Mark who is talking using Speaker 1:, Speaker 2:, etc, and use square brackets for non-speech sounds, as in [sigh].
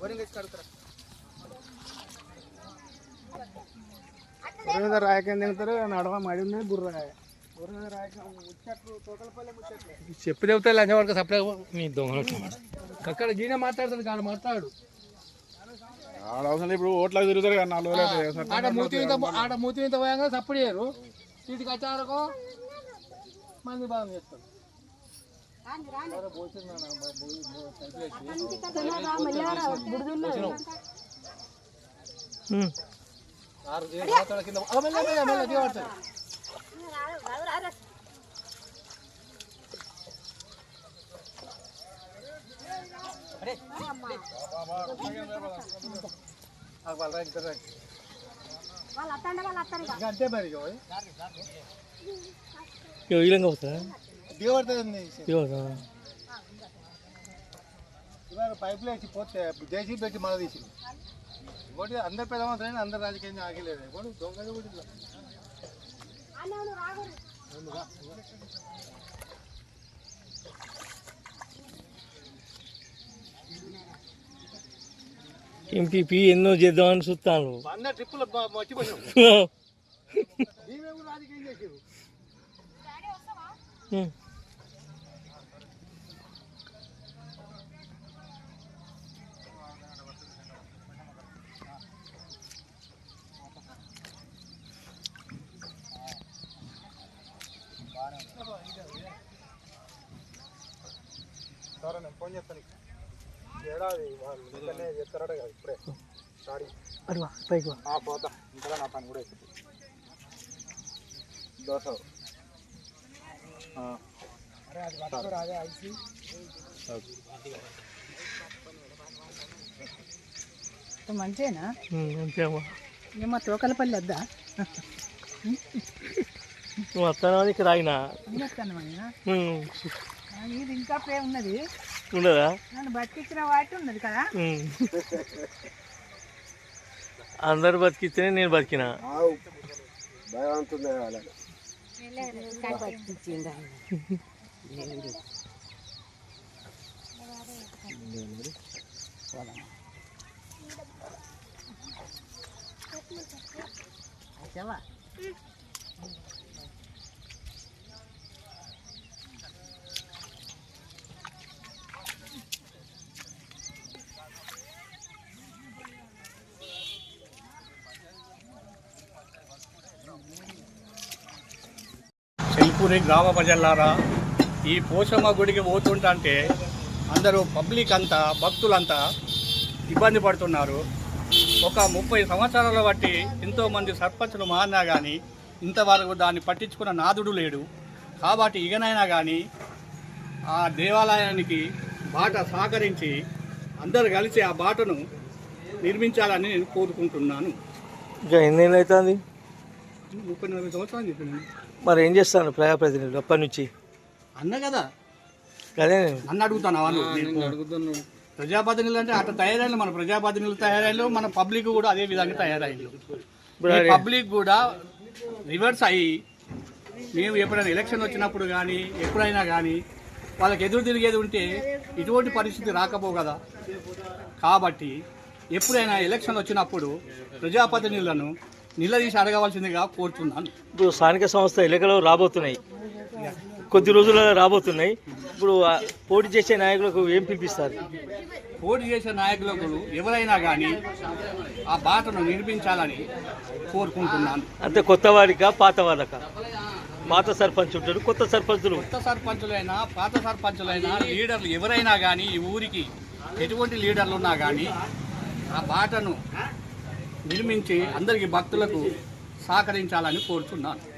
Speaker 1: ఊరి మీద రాయకం నడవ బుర్ర ఊరి రాయకం ముచ్చట్లు తోకలపల్లి ముచ్చట్లు.
Speaker 2: చెప్పు లంచం సప్లై మీ దొంగ అక్కడ జీనే మాట్లాడుతుంది కాదు మాట్లాడు.
Speaker 1: అవసరం ఇప్పుడు ఓట్లకు తిరుగుతారు కదా నాలుగు రోజులు
Speaker 2: ఆడ మూతి మీద ఆడ మూతి మీద పోయాక సప్పుడు చేయరు వీటికి వచ్చారకో మంది బాగా చేస్తారు ఆరు సంవత్సరాల కింద ఓ, మెల్ల, మెల్ల, మెల్ల, దిగబడతారు. ఆ, వాళ్ళు రండి, ఇద్దరు రండి. ఇక అంతే మరి ఇక పోయి.
Speaker 3: వీలంగా పోతుందా
Speaker 2: దిగబడుతుంది
Speaker 3: ఇవ్వదా
Speaker 2: ఇవాళ పైపులు వేసి పోతే జేసీ పెట్టి మళ్ళీ తీసి. ఇంకోటి అందరు పెద్దమంత్రైనా అందరు రాజకీయంగా ఆగలేదు ఇంకోటి దొంగలు కూడా
Speaker 3: ఎంపీపీ ఎన్నో చేద్దామని చూస్తాను. [laughs]
Speaker 2: కూడా రాజకీయం చేసావు. సరే నేను ఫోన్ చేస్తాను. ఏడాది వాళ్ళు చేస్తారట కదా ఇప్పుడే. సారీ.
Speaker 3: వా పైకి వా.
Speaker 2: ఆ పోతా. ఇంకా నా పని కూడా అయిపోతుంది. దోశ. ఆ.
Speaker 4: మంచిగా
Speaker 3: అంతేమ్మా
Speaker 4: ఏమో తోకలపల్లి వద్దా?
Speaker 3: నువ్వు వస్తాను ఇక్కడ ఉమ్.
Speaker 4: ఇది ఇంకా పే ఉన్నది.
Speaker 3: ఉండదా
Speaker 4: నన్ను బతికించిన వాటి ఉన్నది కదా.
Speaker 3: అందరు బతికిస్తేనే నేను బతికినా?
Speaker 1: భయవంతుంది వాళ్ళకి
Speaker 5: పూరి గ్రామ ప్రజలారా ఈ పోషమ్మ గుడికి పోతుంటే అందరూ పబ్లిక్ అంతా భక్తులంతా ఇబ్బంది పడుతున్నారు. ఒక ముప్పై సంవత్సరాల బట్టి ఎంతోమంది సర్పంచులు మారినా కానీ ఇంతవరకు దాన్ని పట్టించుకున్న నాదుడు లేడు. కాబట్టి ఇకనైనా కానీ ఆ దేవాలయానికి బాట సహకరించి అందరు కలిసి ఆ బాటను నిర్మించాలని నేను కోరుకుంటున్నాను.
Speaker 3: ఇంకా ఎన్నేళ్ళు అవుతుంది?
Speaker 5: ముప్పై నలభై సంవత్సరాలు చెప్పినాను
Speaker 3: మరి ఏం చేస్తాను ప్రజాప్రతినిధులు అప్పటి నుంచి?
Speaker 5: అన్న కదా.
Speaker 3: అదే.
Speaker 5: నన్ను అడుగుతాను వాళ్ళు. ప్రజాప్రతినిధులు అంటే అట్లా తయారైన మన ప్రజాప్రతినిధులు తయారైన మన పబ్లిక్ కూడా అదే విధంగా తయారైంది పబ్లిక్ కూడా రివర్స్ అయ్యి మేము ఎప్పుడైనా ఎలక్షన్ వచ్చినప్పుడు కానీ ఎప్పుడైనా కానీ వాళ్ళకి ఎదురు తిరిగేది ఉంటే ఇటువంటి పరిస్థితి రాకపోవు కదా. కాబట్టి ఎప్పుడైనా ఎలక్షన్ వచ్చినప్పుడు ప్రజాప్రతినిధులను నిలదీసి అడగవలసిందిగా కోరుతున్నాను
Speaker 3: ఇప్పుడు స్థానిక సంస్థ ఎన్నికలు రాబోతున్నాయి. కొద్ది రోజుల్లో రాబోతున్నాయి. ఇప్పుడు పోటీ చేసే నాయకులకు ఏం పిలిపిస్తారు?
Speaker 5: పోటీ చేసే నాయకులకు ఎవరైనా కానీ ఆ బాటను నిర్మించాలని కోరుకుంటున్నాను.
Speaker 3: అంటే కొత్త వారికా పాత వాళ్ళకా? పాత సర్పంచ్ ఉంటాడు కొత్త సర్పంచులు.
Speaker 5: కొత్త సర్పంచులైనా పాత సర్పంచులైనా లీడర్లు ఎవరైనా కానీ ఈ ఊరికి ఎటువంటి లీడర్లు ఉన్నా కానీ ఆ బాటను నిర్మించి అందరికీ భక్తులకు సహకరించాలని కోరుతున్నాను